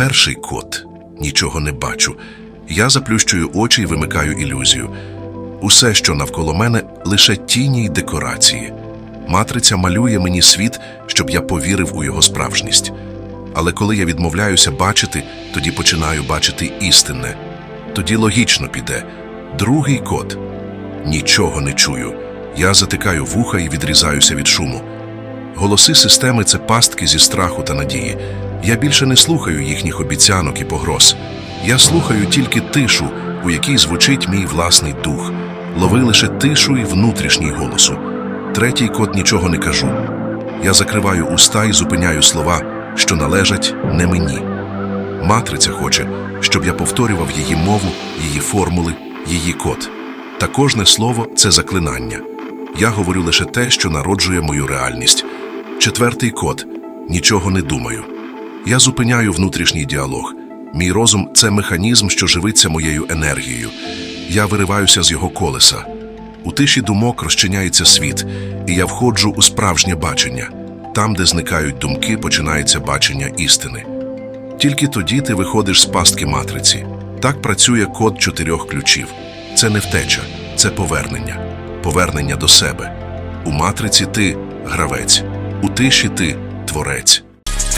Перший код нічого не бачу. Я заплющую очі і вимикаю ілюзію. Усе, що навколо мене, лише тіні й декорації. Матриця малює мені світ, щоб я повірив у його справжність. Але коли я відмовляюся бачити, тоді починаю бачити істинне. Тоді логічно піде. Другий код. Нічого не чую. Я затикаю вуха і відрізаюся від шуму. Голоси системи це пастки зі страху та надії. Я більше не слухаю їхніх обіцянок і погроз. Я слухаю тільки тишу, у якій звучить мій власний дух. Лови лише тишу і внутрішній голосу. Третій код нічого не кажу. Я закриваю уста і зупиняю слова, що належать не мені. Матриця хоче, щоб я повторював її мову, її формули, її код. Та кожне слово це заклинання. Я говорю лише те, що народжує мою реальність. Четвертий код нічого не думаю. Я зупиняю внутрішній діалог. Мій розум це механізм, що живиться моєю енергією. Я вириваюся з його колеса. У тиші думок розчиняється світ, і я входжу у справжнє бачення. Там, де зникають думки, починається бачення істини. Тільки тоді ти виходиш з пастки матриці. Так працює код чотирьох ключів. Це не втеча, це повернення, повернення до себе. У матриці ти гравець, у тиші ти творець.